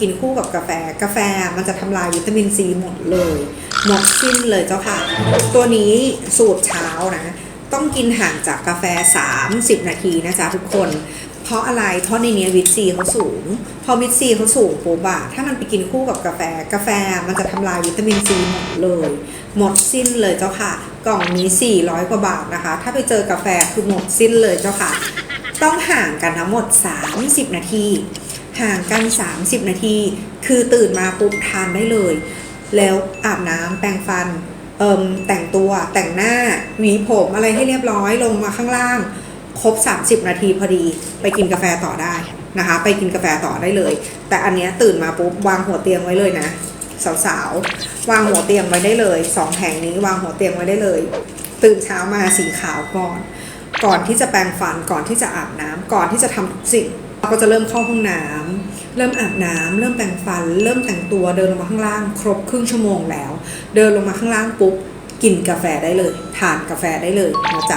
กินคู่กับกาแฟ กาแฟมันจะทำลายวิตามินซีหมดเลยหมดสิ้นเลยเจ้าค่ะ ตัวนี้สูตรเช้านะ ต้องกินห่างจากกาแฟ 30 นาทีนะจ๊ะทุกคน เพราะอะไรเพราะในเนี้ยวิตซีเขาสูง พอวิตซีเขาสูงปุ๊บอะถ้ามันไปกินคู่กับกาแฟ กาแฟมันจะทำลายวิตามินซีหมดเลย หมดสิ้นเลยเจ้าค่ะ กล่องนี้ 400 กว่าบาทนะคะ ถ้าไปเจอกาแฟคือหมดสิ้นเลยเจ้าค่ะ ต้องห่างกันทั้งหมด 30 นาที ห่างกัน 30 นาที คือตื่นมาปุ๊บทานได้เลย แล้วอาบน้ำแปรงฟันเอิมแต่งตัวแต่งหน้าหวีผมอะไรให้เรียบร้อยลงมาข้างล่าง ครบ 30 นาทีพอดีไปกินกาแฟต่อได้นะคะ ไปกินกาแฟต่อได้เลย แต่อันเนี้ยตื่นมาปุ๊บวางหัวเตียงไว้เลยนะสาวๆ วางหัวเตียงไว้ได้เลยสองแผงนี้วางหัวเตียงไว้ได้เลย ตื่นเช้ามาสีขาวก่อน ก่อนที่จะแปรงฟันก่อนที่จะอาบน้ำก่อนที่จะทำทุกสิ่ง ก็จะเริ่มเข้าห้องน้ำเริ่มอาบน้ำเริ่มแต่งฟัน เริ่มแต่งตัวเดินลงมาข้างล่าง ครบครึ่งชั่วโมงแล้ว เดินลงมาข้างล่างปุ๊บกินกาแฟได้เลย ทานกาแฟได้เลยนะจ๊ะ